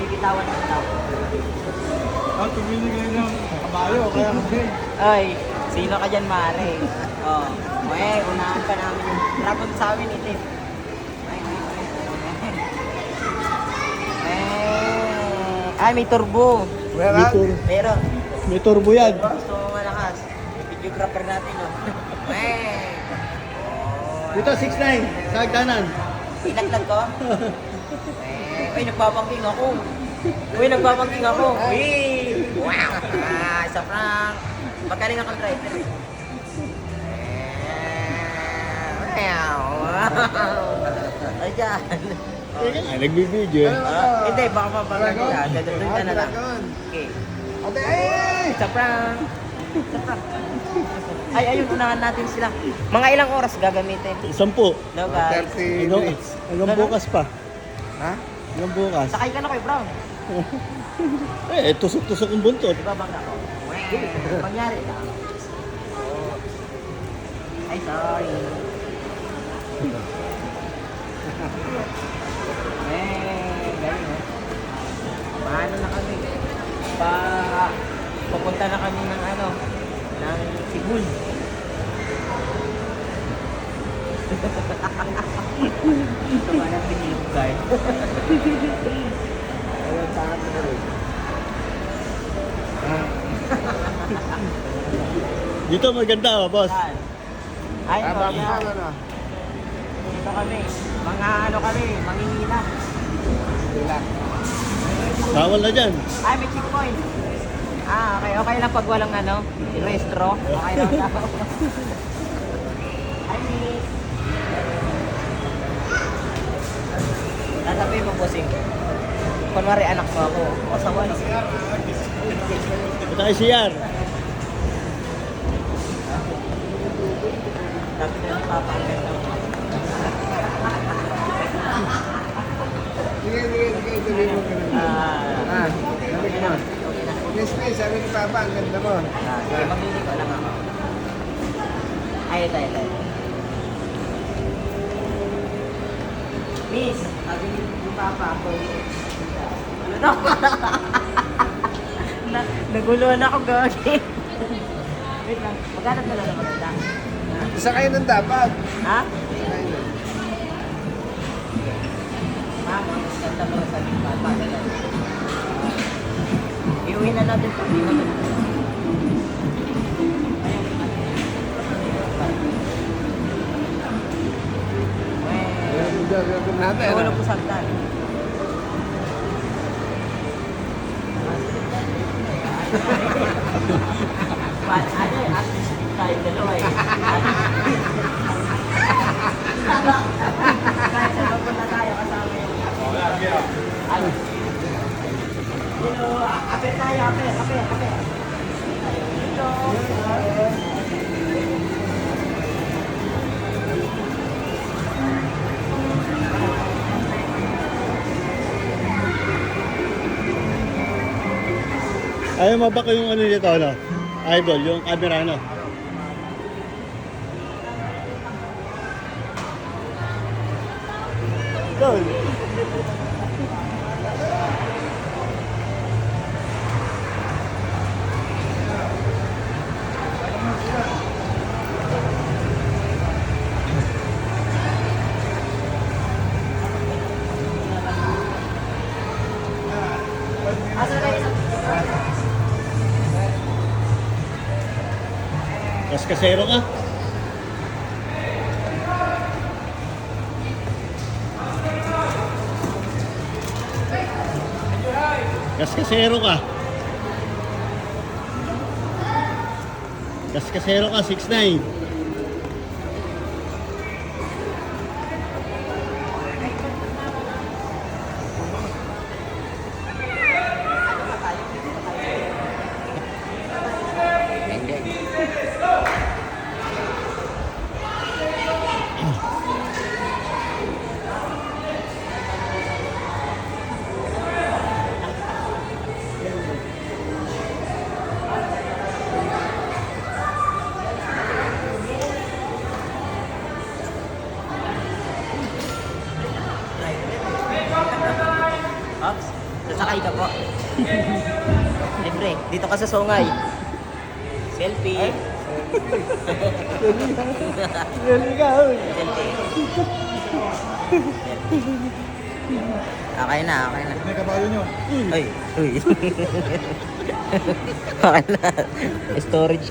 Binibitawan na daw. Ah, tumili kayo ng kabayo, kaya kasi. Ay, sino ka dyan, Mare? Oh, eh, unahan pa namin yung dragon sa amin. Ay, ay. Eh, ay, may turbo. Meron? May, Meron. may turbo yan. Yung videographer natin, no? Oh. Dito, 6'9", sa hagdanan. Ilaglag ko? Eh, Uy, nagpapangking ako. Uy, nagpapangking ako. Uy! Wow! Ah, isa prank. Magaling akong driver. eh. Wow! Ay, dyan. Ay, nagbibideo. Ah, hindi, baka mapapagod ka. Dadagdag ka na lang. Okay. Ate, ay! Isa prank. Ay, ayun, unahan natin sila. Mga ilang oras gagamitin? Sampu. No, guys. 30 Hanggang, minutes. hanggang bukas pa. Ha? Hanggang bukas. Sakay ka na kay Brown. Eh, tusok-tusok ang buntot. Di ba bang ako? Pangyari lang. Ay, sorry. Eh, galing oh. Paano na kami? Pa, pupunta na kami ng ano, ng Sibul. Ito ba na pinilog guys? Ayun, sa akin na rin. Dito maganda, oh, boss. Ay, bago yeah. ka na. Dito kami. Mga ano kami, mangingina. Wala. Bawal na dyan. Ay, may checkpoint. Ah, okay. Okay lang pag walang ano, restro. Okay lang daw. Hi, Miss. Tatabi mo, bossing. Kunwari anak mo ako. Kasawa na. Ito kay CR. Sabi na ni Papa, ang ganda na. Ah, Ah, okay na. Okay na. Yes, please. Sabi ni Papa, ang ganda mo. Ah, sige, mamili ko lang ako. Ay, ito, ito. Miss, sabi ni Papa ako. Ano na? na nagulo na ako, gagi. Wait lang, maghanap na lang ng maganda. Isa kayo ng dapat. Ha? Isa kayo nun. Ma'am, ganda mo sa Papa. ganyan. Natin. Ay, ah. walang pusantan. Pa, ano eh, at least tayo dalawa eh. Kahit sa magpunta tayo kasama yung... Ano? Dito, ape tayo. Ayaw mo ba yung ano dito, ano? Idol, yung camera, ano? Idol. Mas kasero ka. Gas kasero ka. Gas kasero ka, 6'9". Sakay ka po. Libre, dito ka sa Songay. Selfie. Galing ka, uy. Selfie. Okay na, okay na. May kabayo nyo. Ay, uy. okay na. Storage